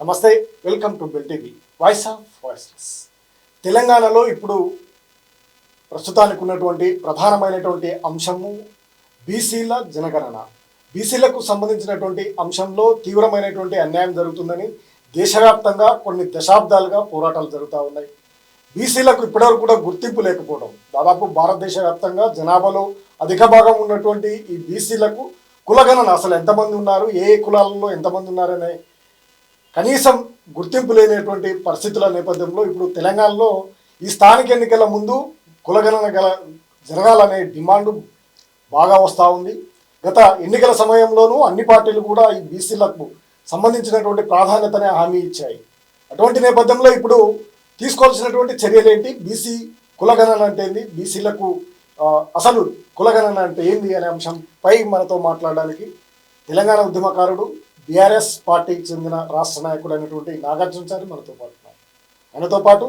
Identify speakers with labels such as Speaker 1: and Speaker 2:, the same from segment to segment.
Speaker 1: నమస్తే welcome to bill TV voice of voiceless. తెలంగాణలో ఇప్పుడు ప్రస్తుతానికి ఉన్నటువంటి ప్రధానమైనటువంటి అంశము బీసీల జనగణన. బీసీలకు సంబంధించినటువంటి అంశంలో తీవ్రమైనటువంటి అన్యాయం జరుగుతుందని దేశవ్యాప్తంగా కొన్ని దశాబ్దాలుగా పోరాటాలు జరుగుతూ ఉన్నాయి. బీసీలకు ఇప్పటివరకు కూడా గుర్తింపు లేకపోవడం దాదాపు భారతదేశ వ్యాప్తంగా జనాభాలో అధిక భాగం ఉన్నటువంటి ఈ బీసీలకు కులగణన. అసలు ఎంతమంది ఉన్నారు ఏ ఏ కులాలలో ఎంతమంది ఉన్నారనే కనీసం గుర్తింపు లేనటువంటి పరిస్థితుల నేపథ్యంలో ఇప్పుడు తెలంగాణలో ఈ స్థానిక ఎన్నికల ముందు కులగణన గల జరగాలనే డిమాండ్ బాగా వస్తూ ఉంది. గత ఎన్నికల సమయంలోనూ అన్ని పార్టీలు కూడా ఈ బీసీలకు సంబంధించినటువంటి ప్రాధాన్యతనే హామీ ఇచ్చాయి. అటువంటి నేపథ్యంలో ఇప్పుడు తీసుకోవాల్సినటువంటి చర్యలు ఏంటి బీసీ కులగణన అంటే ఏంది? బీసీలకు అసలు కులగణన అంటే ఏంది అనే అంశంపై మనతో మాట్లాడడానికి తెలంగాణ ఉద్యమకారుడు బీఆర్ఎస్ పార్టీకి చెందిన రాష్ట్ర నాయకుడు అయినటువంటి నాగార్జునచారి మనతో పాటు ఉన్నారు. ఆయనతో పాటు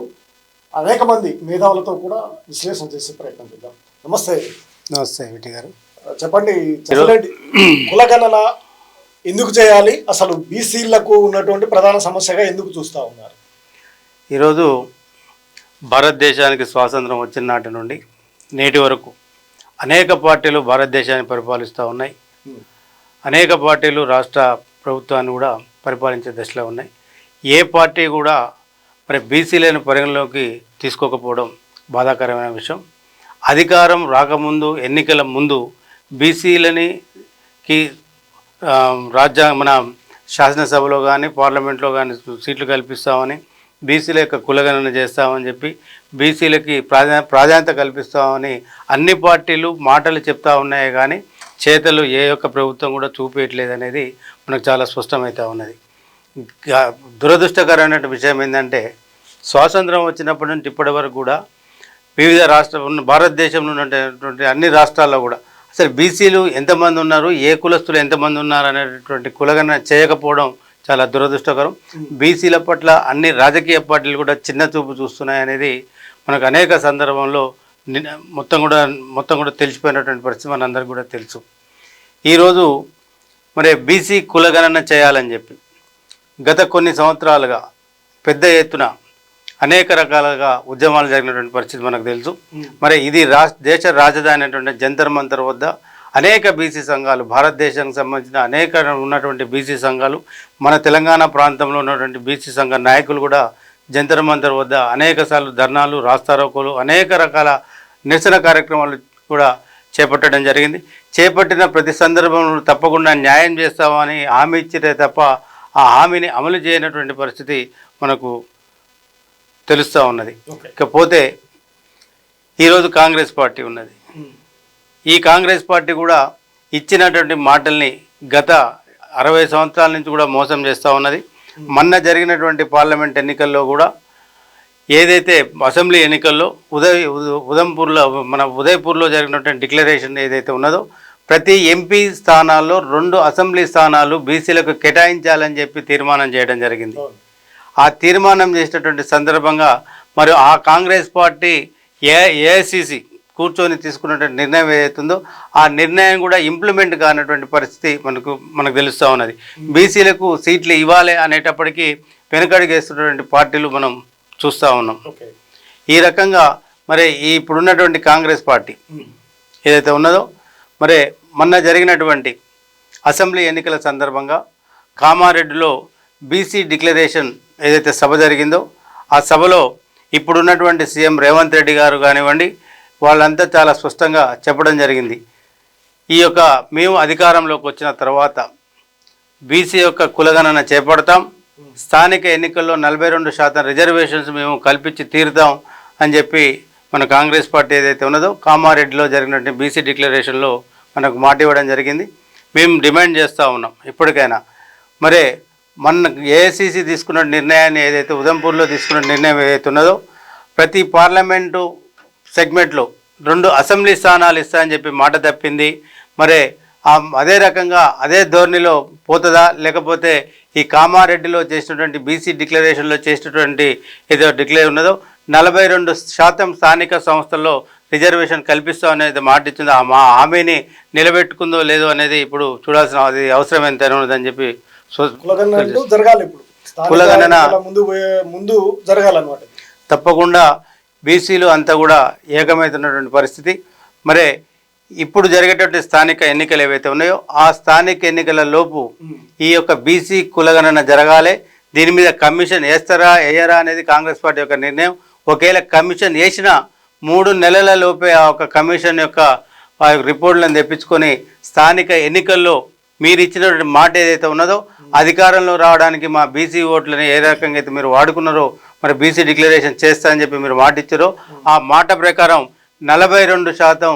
Speaker 1: అనేక మంది మేధావులతో కూడా విశ్లేషణ చేసే ప్రయత్నం చేద్దాం. నమస్తే.
Speaker 2: నమస్తే విటి గారు?
Speaker 1: చెప్పండి చెప్పండి కులగణన ఎందుకు చేయాలి? అసలు బీసీలకు ఉన్నటువంటి ప్రధాన సమస్యగా ఎందుకు చూస్తా ఉన్నారు?
Speaker 2: ఈరోజు భారతదేశానికి స్వాతంత్రం వచ్చిన నాటి నుండి నేటి వరకు అనేక పార్టీలు భారతదేశాన్ని పరిపాలిస్తూ ఉన్నాయి. అనేక పార్టీలు రాష్ట్ర ప్రభుత్వాన్ని కూడా పరిపాలించే దశలో ఉన్నాయి. ఏ పార్టీ కూడా మరి బీసీలను పరిగణలోకి తీసుకోకపోవడం బాధాకరమైన విషయం. అధికారం రాకముందు ఎన్నికల ముందు బీసీలని కి మన శాసనసభలో కానీ పార్లమెంట్లో కానీ సీట్లు కల్పిస్తామని బీసీల యొక్క కులగణన చేస్తామని చెప్పి బీసీలకి ప్రాధా ప్రాధాన్యత కల్పిస్తామని అన్ని పార్టీలు మాటలు చెప్తా ఉన్నాయి కానీ చేతలు ఏ యొక్క ప్రభుత్వం కూడా చూపించట్లేదు అనేది మనకు చాలా స్పష్టమవుతూ ఉన్నది. దురదృష్టకరమైన విషయం ఏంటంటే స్వాతంత్రం వచ్చినప్పటి నుంచి ఇప్పటి వరకు కూడా వివిధ రాష్ట్ర భారతదేశంలో ఉన్నటువంటి అన్ని రాష్ట్రాల్లో కూడా అసలు బీసీలు ఎంతమంది ఉన్నారు ఏ కులస్తులు ఎంతమంది ఉన్నారు అనేటటువంటి కులగన చేయకపోవడం చాలా దురదృష్టకరం. బీసీల పట్ల అన్ని రాజకీయ పార్టీలు కూడా చిన్న చూపు చూస్తున్నాయి అనేది మనకు అనేక సందర్భంలో మొత్తం కూడా మొత్తం కూడా తెలిసిపోయినటువంటి పరిస్థితి మనందరికీ కూడా తెలుసు. ఈరోజు మరి బీసీ కులగణన చేయాలని చెప్పి గత కొన్ని సంవత్సరాలుగా పెద్ద ఎత్తున అనేక రకాలుగా ఉద్యమాలు జరిగినటువంటి పరిస్థితి మనకు తెలుసు. మరి ఇది రా దేశ రాజధాని అయినటువంటి జంతర్ మంతర్ వద్ద అనేక బీసీ సంఘాలు భారతదేశానికి సంబంధించిన అనేక ఉన్నటువంటి బీసీ సంఘాలు మన తెలంగాణ ప్రాంతంలో ఉన్నటువంటి బీసీ సంఘ నాయకులు కూడా జంతర్ మంతర్ వద్ద అనేక సార్లు ధర్నాలు రాస్తారోకోలు అనేక రకాల నిరసన కార్యక్రమాలు కూడా చేపట్టడం జరిగింది. చేపట్టిన ప్రతి సందర్భంలో తప్పకుండా న్యాయం చేస్తామని హామీ ఇచ్చితే తప్ప ఆ హామీని అమలు చేయనటువంటి పరిస్థితి మనకు తెలుస్తూ ఉన్నది. ఇకపోతే ఈరోజు కాంగ్రెస్ పార్టీ ఉన్నది. ఈ కాంగ్రెస్ పార్టీ కూడా ఇచ్చినటువంటి మాటల్ని గత అరవై సంవత్సరాల నుంచి కూడా మోసం చేస్తూ ఉన్నది. మొన్న జరిగినటువంటి పార్లమెంట్ ఎన్నికల్లో కూడా ఏదైతే అసెంబ్లీ ఎన్నికల్లో ఉదయ్ ఉద- ఉదంపూర్లో మన ఉదయపూర్లో జరిగినటువంటి డిక్లరేషన్ ఏదైతే ఉన్నదో ప్రతి ఎంపీ స్థానాల్లో రెండు అసెంబ్లీ స్థానాలు బీసీలకు కేటాయించాలని చెప్పి తీర్మానం చేయడం జరిగింది. ఆ తీర్మానం చేసినటువంటి సందర్భంగా మరియు ఆ కాంగ్రెస్ పార్టీ ఏ ఏఐసిసి కూర్చొని తీసుకున్నటువంటి నిర్ణయం ఏదైతుందో ఆ నిర్ణయం కూడా ఇంప్లిమెంట్ కానటువంటి పరిస్థితి మనకు మనకు తెలుస్తూ ఉన్నది. బీసీలకు సీట్లు ఇవ్వాలి అనేటప్పటికీ వెనుకడుగేస్తున్నటువంటి పార్టీలు మనం చూస్తూ ఉన్నాం.
Speaker 1: ఓకే.
Speaker 2: ఈ రకంగా మరి ఈ ఇప్పుడున్నటువంటి కాంగ్రెస్ పార్టీ ఏదైతే ఉన్నదో మరి మొన్న జరిగినటువంటి అసెంబ్లీ ఎన్నికల సందర్భంగా కామారెడ్డిలో బీసీ డిక్లరేషన్ ఏదైతే సభ జరిగిందో ఆ సభలో ఇప్పుడున్నటువంటి సీఎం రేవంత్ రెడ్డి గారు కానివ్వండి వాళ్ళంతా చాలా స్పష్టంగా చెప్పడం జరిగింది. ఈ యొక్క మేము అధికారంలోకి వచ్చిన తర్వాత బీసీ యొక్క కులగణన చేపడతాం స్థానిక ఎన్నికల్లో నలభై రెండు శాతం రిజర్వేషన్స్ మేము కల్పించి తీరుదాం అని చెప్పి మన కాంగ్రెస్ పార్టీ ఏదైతే ఉన్నదో కామారెడ్డిలో జరిగినటువంటి బీసీ డిక్లరేషన్లో మనకు మాట ఇవ్వడం జరిగింది. మేము డిమాండ్ చేస్తూ ఉన్నాం ఇప్పటికైనా. మరే మన ఏఐసీసీ తీసుకున్న నిర్ణయాన్ని ఏదైతే ఉదంపూర్లో తీసుకున్న నిర్ణయం ఏదైతే ఉన్నదో ప్రతి పార్లమెంటు సెగ్మెంట్లో రెండు అసెంబ్లీ స్థానాలు ఇస్తా అని చెప్పి మాట తప్పింది. మరే అదే రకంగా అదే ధోరణిలో పోతుందా? లేకపోతే ఈ కామారెడ్డిలో చేసినటువంటి బీసీ డిక్లరేషన్లో చేసినటువంటి ఏదో డిక్లేర్ ఉన్నదో? నలభై రెండు శాతం స్థానిక సంస్థల్లో రిజర్వేషన్ కల్పిస్తాం అనేది మాట ఇచ్చిందో? ఆ మా హామీని నిలబెట్టుకుందో లేదో అనేది ఇప్పుడు చూడాల్సిన అది అవసరం ఎంతైనా ఉన్నదని చెప్పి
Speaker 1: జరగాలి ఇప్పుడు.
Speaker 2: కులగణన
Speaker 1: ముందు జరగాలన్నమాట.
Speaker 2: తప్పకుండా బీసీలు అంతా కూడా ఏకమవుతున్నటువంటి పరిస్థితి. మరి ఇప్పుడు జరిగేటువంటి స్థానిక ఎన్నికలు ఏవైతే ఉన్నాయో ఆ స్థానిక ఎన్నికల లోపు ఈ యొక్క బీసీ కులగణన జరగాలి. దీని మీద కమిషన్ వేస్తారా వేయరా అనేది కాంగ్రెస్ పార్టీ యొక్క నిర్ణయం. ఒకవేళ కమిషన్ వేసినా మూడు నెలల లోపే ఆ యొక్క కమిషన్ యొక్క ఆ యొక్క రిపోర్ట్లను తెప్పించుకొని స్థానిక ఎన్నికల్లో మీరు ఇచ్చినటువంటి మాట ఏదైతే ఉన్నదో అధికారంలో రావడానికి మా బీసీ ఓట్లని ఏ రకంగా అయితే మీరు వాడుకున్నారో మరి బీసీ డిక్లరేషన్ చేస్తా అని చెప్పి మీరు మాట ఇచ్చారో ఆ మాట ప్రకారం నలభై రెండు శాతం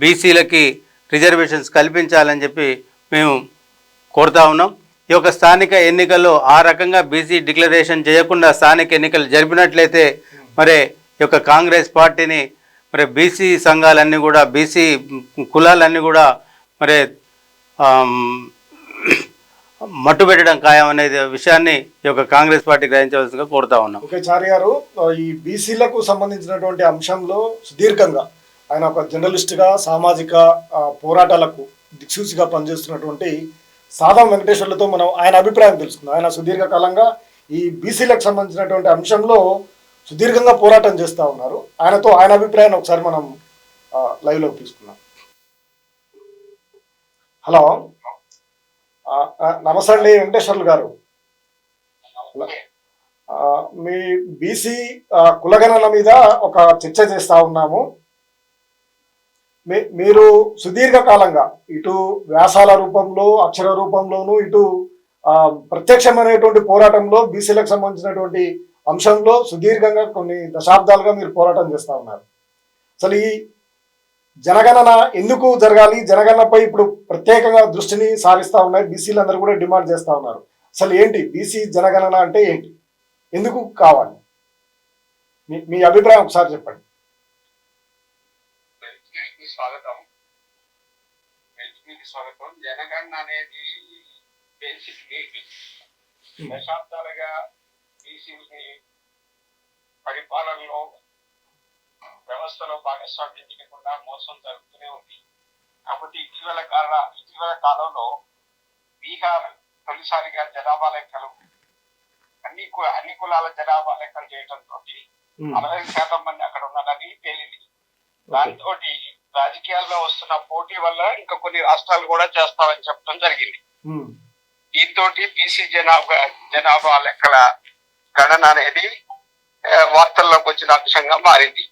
Speaker 2: బీసీలకి రిజర్వేషన్స్ కల్పించాలని చెప్పి మేము కోరుతా ఉన్నాం. ఈ యొక్క స్థానిక ఎన్నికల్లో ఆ రకంగా బీసీ డిక్లరేషన్ చేయకుండా స్థానిక ఎన్నికలు జరిపినట్లయితే మరి ఈ యొక్క కాంగ్రెస్ పార్టీని మరి బీసీ సంఘాలన్నీ కూడా బీసీ కులాలన్నీ కూడా మరి ఆమ్, మట్టు పెట్టడం ఖాయం అనేది విషయాన్ని ఈ యొక్క కాంగ్రెస్ పార్టీ గ్రహించవలసిందిగా కోరుతా ఉన్నాం.
Speaker 1: ఓకే చారి గారు ఈ బీసీలకు సంబంధించినటువంటి అంశంలో సుదీర్ఘంగా ఆయన ఒక జర్నలిస్ట్గా సామాజిక పోరాటాలకు దిక్సూచిగా పనిచేస్తున్నటువంటి సాధం వెంకటేశ్వర్లతో మనం ఆయన అభిప్రాయం తెలుసుకుందాం. ఆయన సుదీర్ఘకాలంగా ఈ బీసీలకు సంబంధించినటువంటి అంశంలో సుదీర్ఘంగా పోరాటం చేస్తూ ఉన్నారు. ఆయనతో ఆయన అభిప్రాయాన్ని ఒకసారి మనం లైవ్లోకి తీసుకుందాం. హలో. నమస్తే అండి వెంకటేశ్వర్లు గారు. మీ బీసీ ఆ, కులగణన మీద ఒక చర్చ చేస్తూ ఉన్నాము. మీరు సుదీర్ఘకాలంగా ఇటు వ్యాసాల రూపంలో అక్షర రూపంలోను ఇటు ప్రత్యక్షమైనటువంటి పోరాటంలో బీసీలకు సంబంధించినటువంటి అంశంలో సుదీర్ఘంగా కొన్ని దశాబ్దాలుగా మీరు పోరాటం చేస్తూ ఉన్నారు. అసలు ఈ జనగణన ఎందుకు జరగాలి? జనగణనపై ఇప్పుడు ప్రత్యేకంగా దృష్టిని సారిస్తూ ఉన్నాయి. బీసీలు అందరూ కూడా డిమాండ్ చేస్తూ ఉన్నారు. అసలు ఏంటి? బీసీ జనగణన అంటే ఏంటి? ఎందుకు కావాలి? మీ మీ అభిప్రాయం ఒకసారి చెప్పండి.
Speaker 3: స్వాగతం. వెల్కీకి స్వాగతం. జనగణన అనేది బేసిక్లీ దశాబ్దాలుగా బీసీని పరిపాలనలో వ్యవస్థలో భాగస్వామ్యం చేయకుండా మోసం జరుగుతూనే ఉంది. కాబట్టి ఇటీవల కాల ఇటీవల కాలంలో బీహార్ తొలిసారిగా జనాభా లెక్కలు అన్ని కు- అన్ని కులాల జనాభా లెక్కలు చేయడంతో అరవై శాతం మంది అక్కడ ఉన్నారని తేలింది. దాంతో రాజకీయాల్లో వస్తున్న పోటీ వల్ల ఇంకా కొన్ని రాష్ట్రాలు కూడా చేస్తామని చెప్పడం జరిగింది. దీంతో బీసీ జనాభా జనాభా లెక్కల గణన అనేది వార్తల్లోకి వచ్చిన అంశంగా మారింది.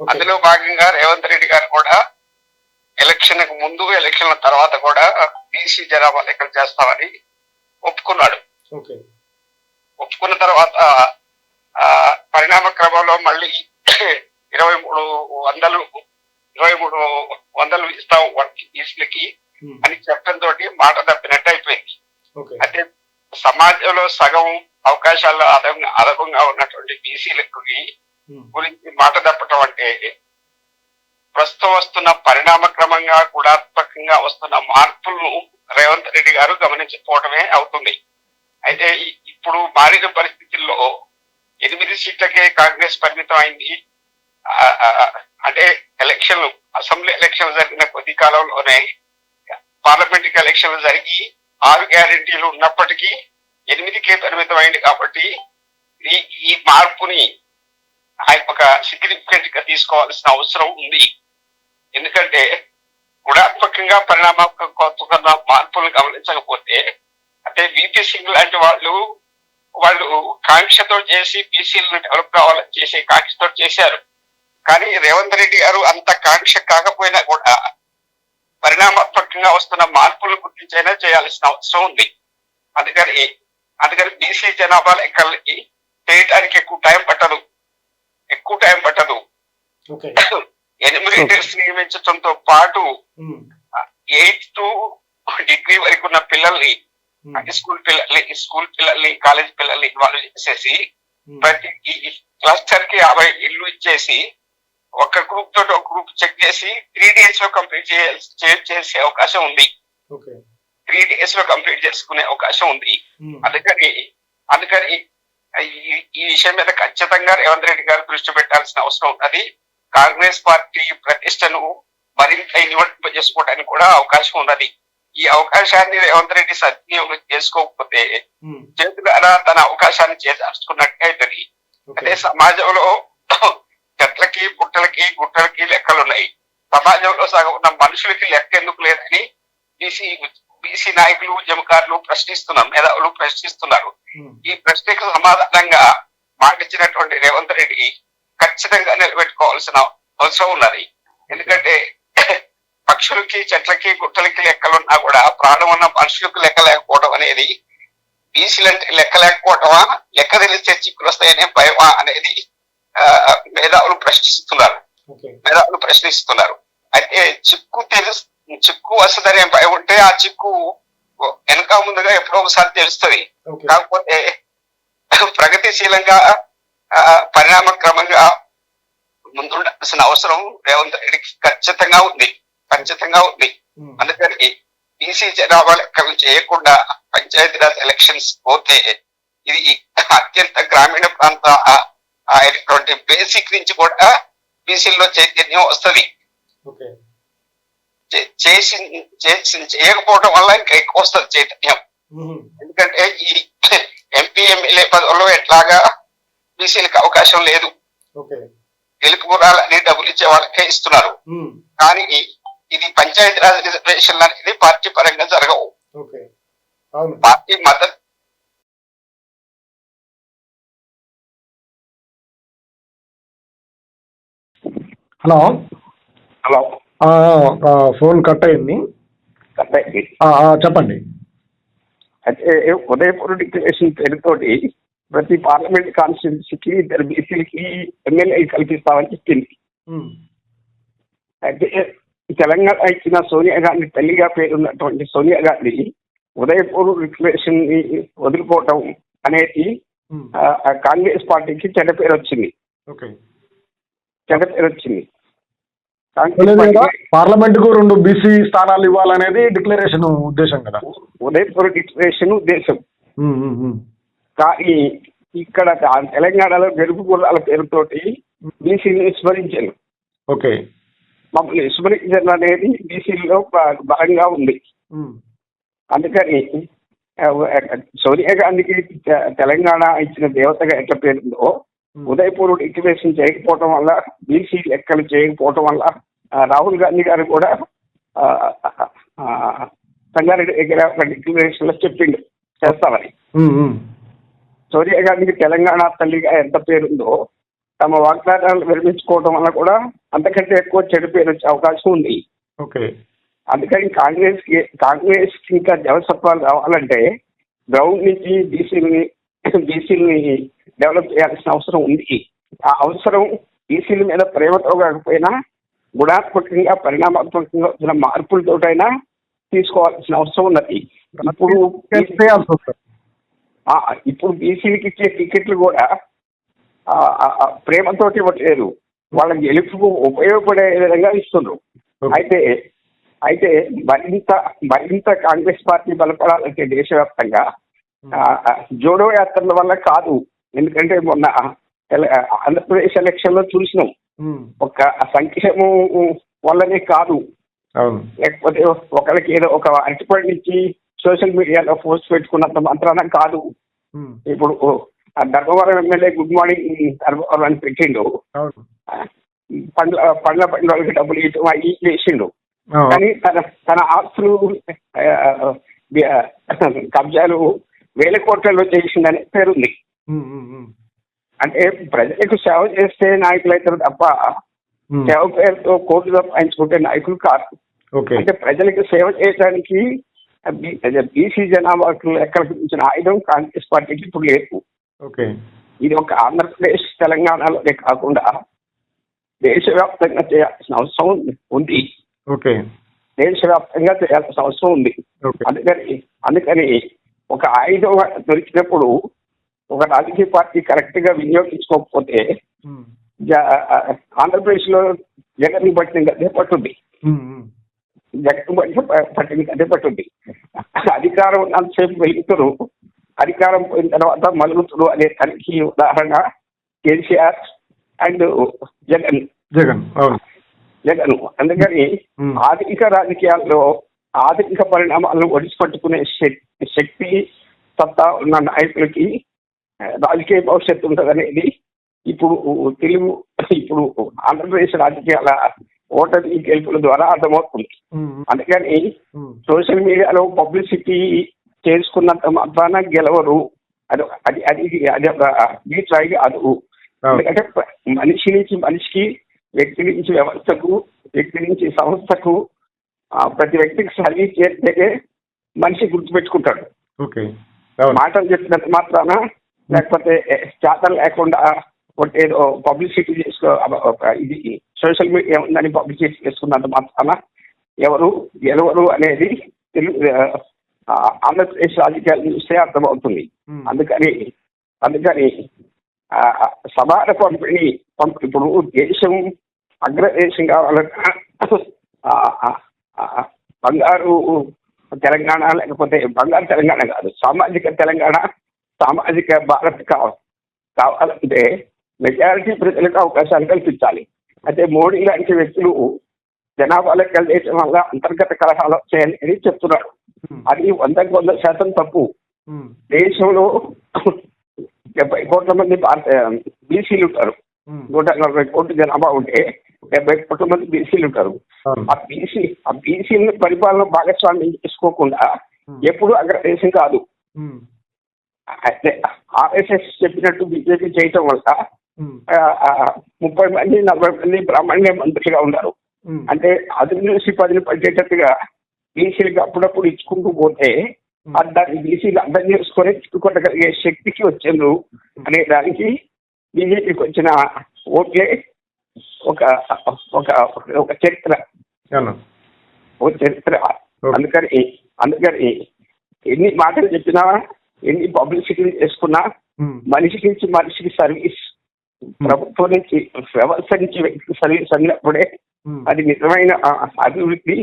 Speaker 3: అందులో భాగంగా రేవంత్ రెడ్డి గారు కూడా ఎలక్షన్కు ముందు ఎలక్షన్ల తర్వాత కూడా బీసీ జనాభా లెక్కలు చేస్తామని ఒప్పుకున్నాడు. ఒప్పుకున్న తర్వాత ఆ, పరిణామ క్రమంలో మళ్ళీ ఇరవై మూడు వందలు ఇరవై మూడు వందలు ఇస్తాం వాటికి బీసీలకి
Speaker 1: ఉమ్,
Speaker 3: అని చెప్పడంతో మాట తప్పినట్టు అయిపోయింది. అంటే సమాజంలో సగం అవకాశాల్లో అదనంగా అదనంగా ఉన్నటువంటి బీసీలకు
Speaker 1: ఉమ్,
Speaker 3: గురించి మాట తప్పటం అంటే ప్రస్తుతం వస్తున్న పరిణామ క్రమంగా గుణాత్మకంగా వస్తున్న మార్పులను రేవంత్ రెడ్డి గారు గమనించకపోవడమే అవుతుంది. అయితే ఇప్పుడు మారిన పరిస్థితుల్లో ఎనిమిది సీట్లకే కాంగ్రెస్ పరిమితం అయింది. అంటే ఎలక్షన్లు అసెంబ్లీ ఎలక్షన్లు జరిగిన కొద్ది కాలంలోనే పార్లమెంట్ ఎలక్షన్లు జరిగి ఆరు గ్యారెంటీలు ఉన్నప్పటికీ ఎనిమిదికే పరిమితమైంది కాబట్టి ఈ ఈ మార్పుని ఆయన ఒక సిగ్నిఫికెంట్గా తీసుకోవాల్సిన అవసరం ఉంది. ఎందుకంటే గుణాత్మకంగా పరిణామాత్మక మార్పులు గమనించకపోతే అంటే విపి సింగ్ లాంటి వాళ్ళు వాళ్ళు కాంక్షతో చేసి బీసీలను డెవలప్ కావాలని చేసే కాంక్షతో చేశారు. కానీ రేవంత్ రెడ్డి గారు అంత కాంక్ష కాకపోయినా కూడా పరిణామాత్మకంగా వస్తున్న మార్పులు గుర్తించైనా చేయాల్సిన అవసరం ఉంది. అందుకని అందుకని బీసీ జనాభా లెక్కలకి చేయడానికి ఎక్కువ టైం పట్టదు. ఎక్కువ టైం పట్టదు.
Speaker 1: ఓకే.
Speaker 3: ఎనిమిరేటర్స్ నియమించడంతో పాటు ఎయిత్ టు డిగ్రీ వరకు ఉన్న పిల్లల్ని స్కూల్ పిల్లల్ని స్కూల్ పిల్లల్ని కాలేజ్ పిల్లల్ని ఇన్వాల్వ్ చేసేసి ప్రతి క్లస్టర్కి యాభై ఇల్లు ఇచ్చేసి ఒక గ్రూప్ తోటి ఒక గ్రూప్ చెక్ చేసి త్రీ డేస్లో కంప్లీట్ చేసే అవకాశం ఉంది. త్రీ డేస్లో కంప్లీట్ చేసుకునే అవకాశం ఉంది.
Speaker 1: ఉమ్,
Speaker 3: అందుకని అందుకని ఈ- విషయం మీద ఖచ్చితంగా రేవంత్ రెడ్డి గారు దృష్టి పెట్టాల్సిన అవసరం ఉన్నది. కాంగ్రెస్ పార్టీ ప్రతిష్టను మరింత ఇన్వర్ట్ చేసుకోవడానికి కూడా అవకాశం ఉన్నది.
Speaker 4: ఈ అవకాశాన్ని రేవంత్ రెడ్డి సద్వినియోగం చేసుకోకపోతే
Speaker 1: ఉమ్,
Speaker 4: చేతులారా తన అవకాశాన్ని చేజార్చుకున్నట్టయితది
Speaker 1: ఓకే.
Speaker 4: అదే సమాజంలో గుట్టలకి లెక్కలున్నాయి సమాజంలో సగం ఉన్న మనుషులకి లెక్క ఎందుకు లేదని బీసీ బీసీ నాయకులు ఉద్యమకారులు ప్రశ్నిస్తున్నారు మేధావులు ప్రశ్నిస్తున్నారు.
Speaker 1: ఉమ్,
Speaker 4: ఈ ప్రశ్నకు సమాధానంగా మాటిచ్చినటువంటి రేవంత్ రెడ్డి ఖచ్చితంగా నిలబెట్టుకోవాల్సిన అవసరం ఉన్నది. ఎందుకంటే పక్షులకి చెట్లకి గుట్టలకి లెక్కలున్నా కూడా ప్రాణం ఉన్న మనుషులకు లెక్క లేకపోవడం అనేది బీసీలంటే లెక్క లేకపోవటమా లెక్క తెలిస్తే చిక్కులు వస్తాయనే భయమా అనేది మేధావులు ప్రశ్నిస్తున్నారు. మేధావులు ప్రశ్నిస్తున్నారు. అయితే చిక్కు తెలుసు చిక్కు వస్తుందనే ఉంటే ఆ చిక్కు వెనక ముందుగా ఎప్పుడో ఒకసారి తెలుస్తుంది. కాకపోతే ప్రగతిశీలంగా పరిణామ క్రమంగా ముందుండాల్సిన అవసరం రేవంత్ రెడ్డికి ఖచ్చితంగా ఉంది. ఖచ్చితంగా ఉంది. అందుకని బీసీ జనాభా లెక్కలు చేయకుండా పంచాయతీరాజ్ ఎలక్షన్స్ పోతే ఇది అత్యంత గ్రామీణ ప్రాంత అయినటువంటి బేసిక్ నుంచి కూడా బీసీలో చైతన్యం వస్తుంది. చేసి చేసి చేయకపోవడం వల్ల ఇంకా ఎక్కువ వస్తుంది చైతన్యం. ఎందుకంటే ఈ ఎంపీ ఎమ్మెల్యే పదవుల్లో ఎట్లాగా బీసీలకు అవకాశం లేదు. గెలుపు గురాలని డబ్బులు ఇచ్చే వాళ్ళకే ఇస్తున్నారు. కానీ ఇది పంచాయతీరాజ్ రిజర్వేషన్లు అనేది పార్టీ పరంగా జరగవు. పార్టీ మద్దతు
Speaker 1: హలో?
Speaker 3: హలో.
Speaker 1: ఫోన్ కట్ అయింది. ఆ, చెప్పండి.
Speaker 3: అయితే ఉదయపూర్ డిక్లరేషన్ పేరుతోటి ప్రతి పార్లమెంట్ కాన్స్టిట్యున్సీకి ఇద్దరు బీసీలకి ఎమ్మెల్యే కల్పిస్తామని చెప్పింది. అయితే తెలంగాణ ఇచ్చిన సోనియా గాంధీ తల్లిగా పేరున్నటువంటి సోనియా గాంధీ ఉదయపూర్ డిక్లరేషన్ని వదులుకోవటం అనేది కాంగ్రెస్ పార్టీకి చెడ్డ పేరు వచ్చింది. వచ్చింది.
Speaker 1: పార్లమెంట్కు రెండు బీసీ స్థానాలు ఇవ్వాలనేది డిక్లరేషన్ ఉద్దేశం కదా?
Speaker 3: ఉదయపూర్ డిక్లరేషన్ ఉద్దేశం. కానీ ఇక్కడ తెలంగాణలో గెలుపు గుర్రాల పేరుతోటి బీసీని విస్మరించారు.
Speaker 1: ఓకే.
Speaker 3: మమ్మల్ని విస్మరించడం అనేది బీసీలో బలంగా ఉంది. అందుకని సోనియా గాంధీకి తెలంగాణ ఇచ్చిన దేవతగా ఎట్లా పేరుందో. ఉదయపూర్ డిక్లరేషన్ చేయకపోవటం వల్ల బీసీ లెక్కలు చేయకపోవటం వల్ల రాహుల్ గాంధీ గారు కూడా సంగారెడ్డి దగ్గర ఒక డిక్లరేషన్లో చెప్పిండు. చేస్తామని.
Speaker 1: ఉమ్, ఉమ్.
Speaker 3: సోనియా గాంధీకి తెలంగాణ తల్లిగా ఎంత పేరుందో తమ వాగ్దానాలు విరమించుకోవడం వల్ల కూడా అంతకంటే ఎక్కువ చెడు పేరు వచ్చే అవకాశం ఉంది.
Speaker 1: ఓకే
Speaker 3: అందుకని కాంగ్రెస్కి కాంగ్రెస్కి ఇంకా జవసత్వాలు రావాలంటే గ్రౌండ్ నుంచి బీసీలని బీసీలని డెవలప్ చేయాల్సిన అవసరం ఉంది. ఆ అవసరం బీసీల మీద ప్రేమతో కాకపోయినా గుణాత్మకంగా పరిణామాత్మకంగా వచ్చిన మార్పులతోటైనా తీసుకోవాల్సిన అవసరం ఉన్నది. ఇప్పుడు ఇప్పుడు బీసీలకి ఇచ్చే టికెట్లు కూడా ప్రేమతోటి ఇవ్వట్లేదు. వాళ్ళ గెలుపుకు ఉపయోగపడే విధంగా ఇస్తున్నారు. అయితే అయితే మరింత మరింత కాంగ్రెస్ పార్టీ బలపడాలంటే దేశవ్యాప్తంగా జోడో యాత్రల వల్ల కాదు. ఎందుకంటే మొన్న ఆంధ్రప్రదేశ్ ఎలక్షన్లో చూసినాం ఒక సంక్షేమం వల్లనే కాదు. లేకపోతే ఒకరికి ఏదో ఒక అరటిపడి నుంచి సోషల్ మీడియాలో పోస్ట్ పెట్టుకున్నంత మంత్రాన కాదు. ఇప్పుడు Dharmavaram MLA good morning Dharmavaram అని పెట్టిండు. పండ్ల పండ్ల పండ్ల వాళ్ళకి డబ్బులు ఇవ్వటం అవి చేసిండు. కానీ తన తన ఆస్తులు కబ్జాలు వేల కోట్లలో చేసిందనే పేరుంది. అంటే ప్రజలకు సేవ చేస్తే నాయకులు అవుతారు తప్ప సేవ పేరుతో కోర్టు సంపాదించుకుంటే నాయకులు కాదు
Speaker 1: ఓకే.
Speaker 3: అంటే ప్రజలకు సేవ చేయడానికి బీసీ జనాభాకు లెక్కలకు మించిన ఆయుధం కాంగ్రెస్ పార్టీకి ఇప్పుడు లేదు.
Speaker 1: ఓకే.
Speaker 3: ఇది ఒక ఆంధ్రప్రదేశ్ తెలంగాణలోనే కాకుండా దేశవ్యాప్తంగా చేయాల్సిన అవసరం ఉంది- ఉంది
Speaker 1: ఓకే.
Speaker 3: దేశవ్యాప్తంగా చేయాల్సిన అవసరం ఉంది. అందుకని అందుకని ఒక ఆయుధం దొరికినప్పుడు ఒక రాజకీయ పార్టీ కరెక్ట్గా వినియోగించుకోకపోతే ఆంధ్రప్రదేశ్లో జగన్ పట్టిన గదే పట్టుంది. జగన్ పట్టిన పట్టిన గదే పట్టుంది. అధికారం ఉన్నంతసేపు వెలుగుతురు. అధికారం పోయిన తర్వాత మలుగుతురు అనే తనకి ఉదాహరణ కేసీఆర్ అండ్ జగన్.
Speaker 1: జగన్
Speaker 3: జగన్. అందుకని. ఆధునిక రాజకీయాల్లో ఆధునిక పరిణామాలను ఒడిసిపట్టుకునే శక్తి శక్తి సత్తా ఉన్న నాయకులకి రాజకీయ భవిష్యత్తు ఉంటుందనేది ఇప్పుడు తెలుగు ఇప్పుడు ఆంధ్రప్రదేశ్ రాజకీయాల ఓటమి గెలుపుల ద్వారా అర్థమవుతుంది. అందుకని సోషల్ మీడియాలో పబ్లిసిటీ చేసుకున్నంత మాత్రాన గెలవరు. అది అది అది అది ఒక ట్రై కాదు. ఎందుకంటే మనిషి నుంచి మనిషికి వ్యక్తి నుంచి వ్యవస్థకు వ్యక్తి నుంచి సంస్థకు ప్రతి వ్యక్తికి సర్వీస్ చేస్తే మనిషి గుర్తుపెట్టుకుంటాడు.
Speaker 1: ఓకే.
Speaker 3: మాటలు చెప్పినంత మాత్రాన లేకపోతే చేతలు లేకుండా ఏదో పబ్లిసిటీ చేసుకో ఇది సోషల్ మీడియా ఉందని పబ్లిసిటీ చేసుకున్నంత మాత్రాన ఎవరు గెలవరు అనేది ఆంధ్రప్రదేశ్ రాజకీయాలు చూస్తే అర్థమవుతుంది. అందుకని అందుకని సమాన పంపిణీ పంప- ఇప్పుడు దేశం అగ్రదేశం కావాలన్నా బంగారు తెలంగాణ లేకపోతే బంగారు తెలంగాణ కాదు సామాజిక తెలంగాణ సామాజిక భారత్ కావాలి కావాలంటే మెజారిటీ ప్రజలకు అవకాశాలు కల్పించాలి. అయితే మోడీ లాంటి వ్యక్తులు జనాభా లెక్కలు చేయడం వల్ల అంతర్గత కలహాలు వచ్చాయని చెప్తున్నాడు అది వందకు వంద శాతం తప్పు. దేశంలో డెబ్బై కోట్ల మంది భారత బీసీలు ఉంటారు. నూట నలభై కోట్ల జనాభా ఉంటే డెబ్బై కోట్ల మంది బీసీలు ఉంటారు. ఆ బీసీ ఆ బీసీని పరిపాలన భాగస్వామ్యం చేసుకోకుండా ఎప్పుడు అగ్రదేశం కాదు. అయితే ఆర్ఎస్ఎస్ చెప్పినట్టు బీజేపీ చేయటం వల్ల ముప్పై మంది నలభై మంది బ్రాహ్మణ్య మంత్రులుగా ఉన్నారు. అంటే అది చూసి పదిని పట్టేటట్టుగా బీసీలకు అప్పుడప్పుడు ఇచ్చుకుంటూ పోతే దాన్ని బీసీలు అర్థం చేసుకొని చిక్కుకొట్టగలిగే శక్తికి వచ్చిండ్రు అనే దానికి బీజేపీకి వచ్చిన ఓట్లే ఒక ఒక ఒక చరిత్ర. ఒక చరిత్ర. అందుకని అందుకని ఎన్ని మాటలు చెప్పినా ఎన్ని పబ్లిసిటీ చేసుకున్నా మనిషి నుంచి మనిషికి సర్వీస్ ప్రభుత్వం నుంచి వ్యవస్థ నుంచి వ్యక్తికి సర్వీస్ అన్నప్పుడే అది నిజమైన అభివృద్ధి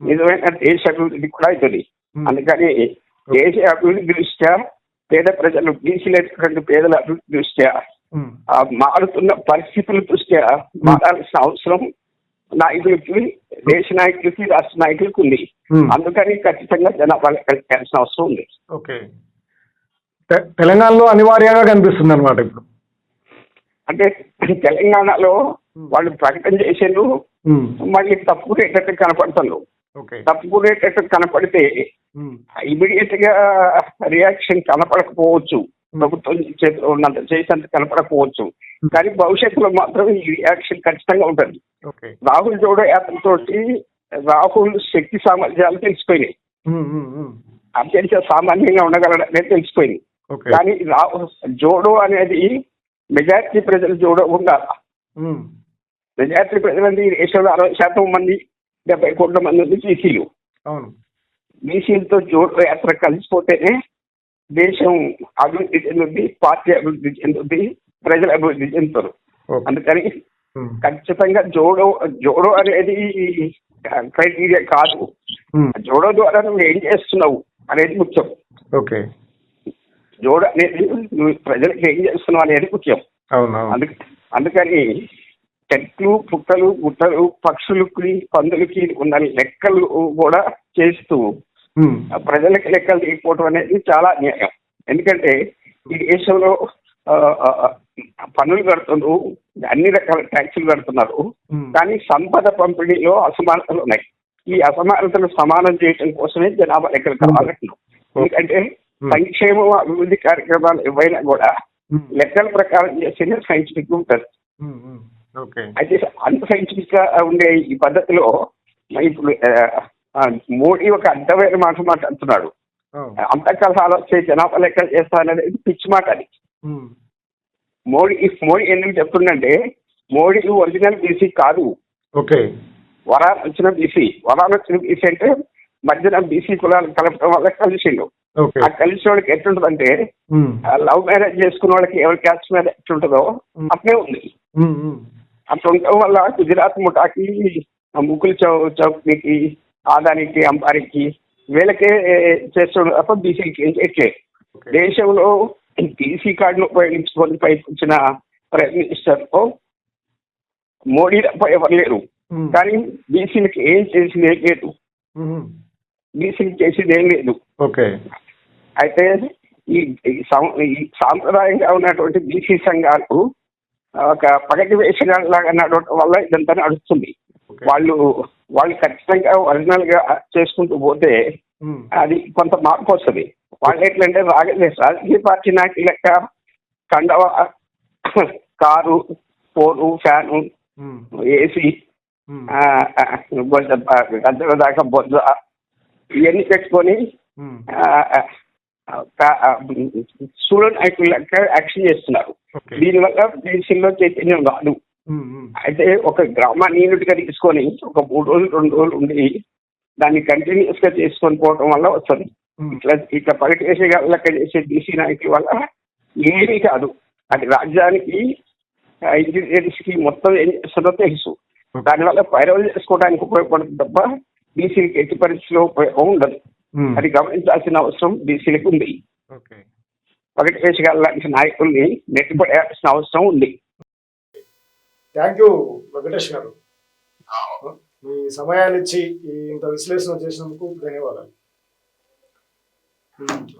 Speaker 3: నిజమైన దేశ అభివృద్ధి కూడా అవుతుంది అందుకని దేశ అభివృద్ధి దృష్ట్యా పేద ప్రజలు బీసీలైనటువంటి పేదల అభివృద్ధి దృష్ట్యా మారుతున్న పరిస్థితుల దృష్ట్యా మారాల్సిన అవసరం నాయకులకి దేశ నాయకులకి రాష్ట్ర నాయకులకి ఉంది అందుకని ఖచ్చితంగా జనాభా లెక్కించాల్సిన అవసరం ఉంది
Speaker 1: ఓకే తెలంగాణలో అనివార్యంగా కనిపిస్తుంది అనమాట ఇప్పుడు
Speaker 3: అంటే తెలంగాణలో వాళ్ళు ప్రకటన చేసేందు మళ్ళీ తప్పుకునేటట్టు కనపడుతున్నారు
Speaker 1: ఓకే
Speaker 3: తప్పుకునేటట్టు కనపడితే ఇమీడియట్గా రియాక్షన్ కనపడకపోవచ్చు ప్రభుత్వం చేతిలో ఉన్నంత చేసేంత కనపడకపోవచ్చు. కానీ భవిష్యత్తులో మాత్రం ఈ రియాక్షన్ ఖచ్చితంగా ఉంటుంది. రాహుల్ జోడో యాత్రతోటి రాహుల్ శక్తి సామర్థ్యాలు తెలిసిపోయినాయి. అత్యంత సామాన్యంగా ఉండగలడనే తెలిసిపోయింది. కానీ రాహుల్ జోడో అనేది మెజారిటీ ప్రజలు జోడో ఉండాలి? మెజారిటీ ప్రజలంది ఈ దేశంలో అరవై శాతం మంది డెబ్బై కోట్ల మంది ఉంది బీసీలు. బీసీలతో జోడో యాత్ర కలిసిపోతేనే దేశం అభివృద్ధి చెందుద్ది పార్టీ అభివృద్ధి చెందుద్ది ప్రజలు అభివృద్ధి చెందుతారు. అందుకని ఖచ్చితంగా జోడో జోడో అనేది క్రైటీరియా కాదు. జోడో ద్వారా నువ్వు ఏం చేస్తున్నావు అనేది ముఖ్యం.
Speaker 1: ఓకే.
Speaker 3: జోడో అనేది నువ్వు ప్రజలకు ఏం చేస్తున్నావు అనేది ముఖ్యం. అందుక అందుకని చెట్లు పుట్టలు గుట్టలు పక్షులకి పందులకి ఉన్న లెక్కలు కూడా చేస్తూ ప్రజలకి లెక్కలు తీయకపోవడం అనేది చాలా అన్యాయం. ఎందుకంటే ఈ దేశంలో పన్నులు కడుతున్నారు అన్ని రకాల ట్యాక్సులు కడుతున్నారు కానీ సంపద పంపిణీలో అసమానతలు ఉన్నాయి. ఈ అసమానతలు సమానం చేయడం కోసమే జనాభా లెక్కలు కావాలంటున్నాం ఎందుకంటే సంక్షేమం అభివృద్ధి కార్యక్రమాలు ఏవైనా కూడా లెక్కల ప్రకారం చేస్తేనే సైంటిఫిక్ ఉంటుంది. అయితే అంత సైంటిఫిక్గా ఉండే ఈ పద్ధతిలో ఇప్పుడు మోడీ ఒక అడ్డమైన మాట మాట్లాడుతున్నాడు అంతకలహాలు వచ్చే జనాభా లెక్కలు చేస్తాననేది పిచ్చి మాట అది. మోడీ మోడీ ఎందుకు చెప్తుందంటే మోడీ ఒరిజినల్ బీసీ కాదు.
Speaker 1: ఓకే.
Speaker 3: వరాలు వచ్చిన బీసీ వరాలు వచ్చిన బీసీ అంటే మధ్యన బీసీ కులాలు కలపడం వల్ల కలిసిండు. ఆ కలిసిన వాళ్ళకి ఎట్లుంటుందంటే లవ్ మ్యారేజ్ చేసుకున్న వాళ్ళకి ఎవరి క్యాస్ట్ మీద ఎట్లుంటుందో అట్లే ఉంది. అట్లా ఉండటం వల్ల గుజరాత్ ముఠాకి ముకుల్ చౌ చౌక్కి ఆదానికి అంబారికి వీళ్ళకే చేస్తుండ్రు తప్ప బీసీకి ఏం చేయట్లేదు. దేశంలో బీసీ కార్డును ఉపయోగించుకొని వచ్చిన ప్రైమ్ మినిస్టర్ మోడీ తప్ప ఎవరు లేరు. కానీ బీసీలకి ఏం చేసింది ఏం లేదు. బీసీలు చేసేది ఏం లేదు.
Speaker 1: ఓకే.
Speaker 3: అయితే ఈ సాంప్రదాయంగా ఉన్నటువంటి బీసీ సంఘాలు ఒక పగటి వేషగాళ్ళలాగా నడవటం వల్ల ఇదంతా నడుస్తుంది. వాళ్ళు వాళ్ళు ఖచ్చితంగా ఒరిజినల్గా చేసుకుంటూ పోతే అది కొంత మార్పు వస్తుంది. వాళ్ళు ఎట్లంటే రాగలే రాజకీయ పార్టీ నాయకులు లెక్క కండవ కారు ఫోను ఫ్యాను ఏసీ గద్దెల దాకా బొద్ద ఇవన్నీ పెట్టుకొని స్టూడెంట్ నాయకులు లెక్క యాక్షన్ చేస్తున్నారు. దీనివల్ల దేశంలో చైతన్యం రాదు. అయితే ఒక గ్రామాన్ని యూనిట్గా తీసుకొని ఒక మూడు రోజులు రెండు రోజులు ఉండి దాన్ని కంటిన్యూస్గా చేసుకొని పోవడం వల్ల వస్తుంది. ఇట్లా ఇట్లా పగటి వేసే లెక్క చేసే బీసీ నాయకుల వల్ల ఏమీ కాదు. అది రాజ్యానికి ఇంజనీర్స్కి మొత్తం ఏం చేస్తుందో తెలుసు. దానివల్ల పైరవలు చేసుకోవడానికి ఉపయోగపడుతుంది తప్ప బీసీలకి ఎట్టి పరిస్థితిలో ఉపయోగం ఉండదు. అది గమనించాల్సిన అవసరం బీసీలకు ఉంది. పగటి వేసగాళ్ళ లాంటి నాయకుల్ని నెట్టిపడేయాల్సిన అవసరం ఉంది.
Speaker 1: థ్యాంక్ యూ వెంకటేష్ గారు. మీ సమయాన్ని ఇచ్చి ఇంత విశ్లేషణ చేసినందుకు ధన్యవాదాలు.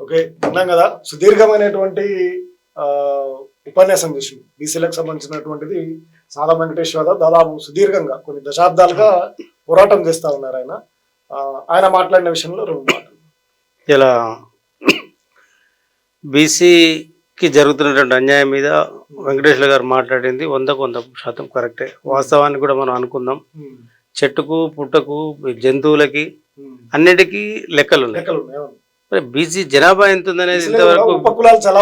Speaker 1: ఓకే విన్నాం కదా సుదీర్ఘమైనటువంటి ఉపన్యాసం చేసింది. బీసీలకు సంబంధించినటువంటిది సాదా వెంకటేష్ యాదవ్ దాదాపు సుదీర్ఘంగా కొన్ని దశాబ్దాలుగా పోరాటం చేస్తా ఉన్నారు ఆయన. ఆయన మాట్లాడిన విషయంలో రెండు మాటలు.
Speaker 2: ఇలా బీసీకి జరుగుతున్నటువంటి అన్యాయం మీద వెంకటేశ్వర గారు మాట్లాడింది వందకు వంద శాతం కరెక్టే. వాస్తవాన్ని కూడా మనం అనుకుందాం. చెట్టుకు పుట్టకు జంతువులకి. అన్నిటికీ లెక్కలు ఉన్నాయి బీసీ జనాభా ఎంత ఉందనేది ఇంతవరకు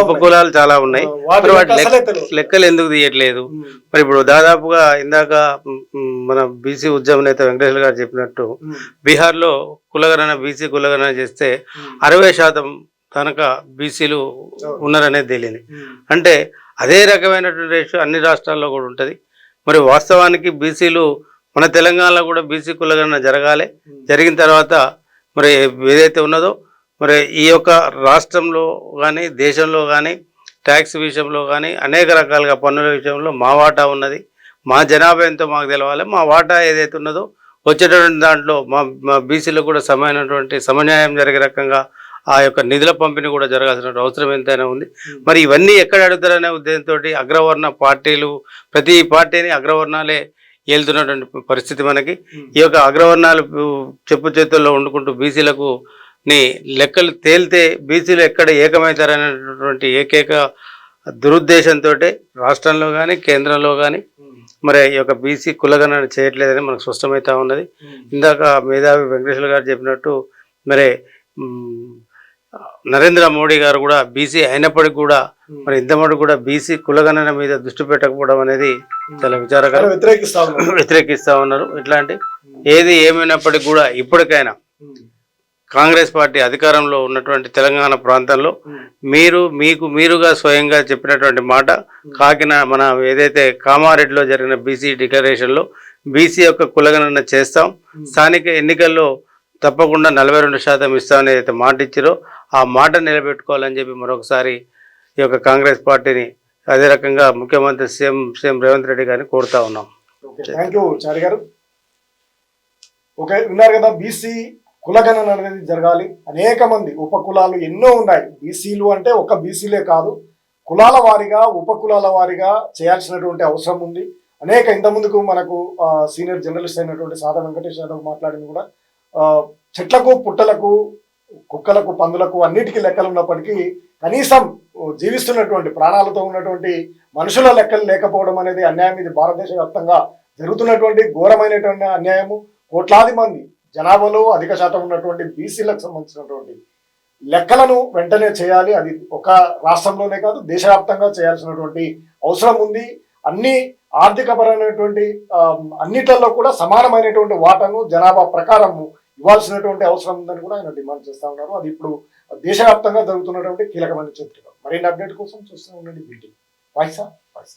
Speaker 1: ఉపకులాలు చాలా ఉన్నాయి. వాటి
Speaker 2: మరి. లెక్కలు ఎందుకు తీయట్లేదు? మరి ఇప్పుడు దాదాపుగా ఇందాక మన బీసీ ఉద్యమ నేత వెంకటేశ్వర గారు చెప్పినట్టు బీహార్లో కులగణన బీసీ కులగణన చేస్తే అరవై శాతం కనుక బీసీలు ఉన్నారనేది తేలింది
Speaker 1: ఉమ్,
Speaker 2: అంటే అదే రకమైనటువంటి రేషియో అన్ని రాష్ట్రాల్లో కూడా ఉంటుంది. మరి వాస్తవానికి బీసీలు మన తెలంగాణలో కూడా బీసీ కులగణన జరగాలి. జరిగిన తర్వాత మరి ఏదైతే ఉన్నదో మరి ఈ యొక్క రాష్ట్రంలో కానీ దేశంలో కానీ ట్యాక్స్ విషయంలో కానీ అనేక రకాలుగా పన్నుల విషయంలో మా వాటా ఉన్నది. మా జనాభా ఎంతో మాకు తెలవాలి. మా వాటా ఏదైతే ఉన్నదో వచ్చేటటువంటి దాంట్లో మా మా బీసీలకు కూడా సమైనటువంటి సమన్యాయం జరిగే రకంగా ఆ యొక్క నిధుల పంపిణీ కూడా జరగాల్సిన అవసరం ఎంతైనా ఉంది. మరి ఇవన్నీ ఎక్కడ అడుగుతారనే ఉద్దేశంతో అగ్రవర్ణ పార్టీలు ప్రతి పార్టీని అగ్రవర్ణాలే ఏలుతున్నటువంటి పరిస్థితి మనకి. ఈ యొక్క అగ్రవర్ణాలు చెప్పు చేతుల్లో వండుకుంటూ బీసీలకు ని లెక్కలు తేలితే బీసీలు ఎక్కడ ఏకమవుతారనేటటువంటి ఏకైక దురుద్దేశంతో రాష్ట్రంలో కానీ కేంద్రంలో కానీ మరి ఈ యొక్క బీసీ కులగణన చేయట్లేదని మనకు స్పష్టమవుతా ఉన్నది. ఇందాక మేధావి వెంకటేశ్వర గారు చెప్పినట్టు మరి నరేంద్ర మోడీ గారు కూడా బీసీ అయినప్పటికీ కూడా మరి ఇంతమటు కూడా బీసీ కులగణన మీద దృష్టి పెట్టకపోవడం అనేది చాలా విచారకరం.
Speaker 1: వ్యతిరేకిస్తా ఉన్నారు.
Speaker 2: ఇట్లాంటి ఏది ఏమైనప్పటికీ కూడా ఇప్పటికైనా కాంగ్రెస్ పార్టీ అధికారంలో ఉన్నటువంటి తెలంగాణ ప్రాంతంలో మీరు మీకు మీరుగా స్వయంగా చెప్పినటువంటి మాట కాకిన మన ఏదైతే కామారెడ్డిలో జరిగిన బీసీ డిక్లరేషన్లో బీసీ యొక్క కులగణన చేస్తాం. స్థానిక ఎన్నికల్లో తప్పకుండా నలభై రెండు శాతం ఇస్తామని ఏదైతే మాట ఇచ్చారో ఆ మాట నిలబెట్టుకోవాలని చెప్పి మరొకసారి ఈ యొక్క కాంగ్రెస్ పార్టీని అదే రకంగా ముఖ్యమంత్రి సీఎం సీఎం రేవంత్ రెడ్డి గారిని కోరుతా ఉన్నాం.
Speaker 1: థ్యాంక్ యూ చారి గారు. ఓకే విన్నారు కదా బీసీ కులగణన అనేది జరగాలి. అనేక మంది ఉప కులాలు ఎన్నో ఉన్నాయి. బీసీలు అంటే ఒక బీసీలే కాదు. కులాల వారిగా ఉప కులాల వారిగా చేయాల్సినటువంటి అవసరం ఉంది. అనేక ఇంత ముందుకు మనకు ఆ, సీనియర్ జర్నలిస్ట్ అయినటువంటి సాదా వెంకటేష్ యాదవ్ మాట్లాడింది కూడా. చెట్లకు పుట్టలకు కుక్కలకు పందులకు అన్నిటికీ లెక్కలు ఉన్నప్పటికీ కనీసం జీవిస్తున్నటువంటి ప్రాణాలతో ఉన్నటువంటి మనుషుల లెక్కలు లేకపోవడం అనేది అన్యాయం. ఇది భారతదేశ వ్యాప్తంగా జరుగుతున్నటువంటి ఘోరమైనటువంటి అన్యాయము. కోట్లాది మంది జనాభాలో అధిక శాతం ఉన్నటువంటి బీసీలకు సంబంధించినటువంటి లెక్కలను వెంటనే చేయాలి. అది ఒక రాష్ట్రంలోనే కాదు దేశవ్యాప్తంగా చేయాల్సినటువంటి అవసరం ఉంది. అన్ని ఆర్థికపరమైనటువంటి ఆ, అన్నిట్లలో కూడా సమానమైనటువంటి వాటను జనాభా ప్రకారము ఇవ్వాల్సినటువంటి అవసరం ఉందని కూడా ఆయన డిమాండ్ చేస్తూ ఉన్నారు. అది ఇప్పుడు దేశవ్యాప్తంగా జరుగుతున్నటువంటి కీలకమైన చర్చ. మరిన్ని అప్డేట్ కోసం చూస్తూ ఉండండి. BT వాయిసా of voice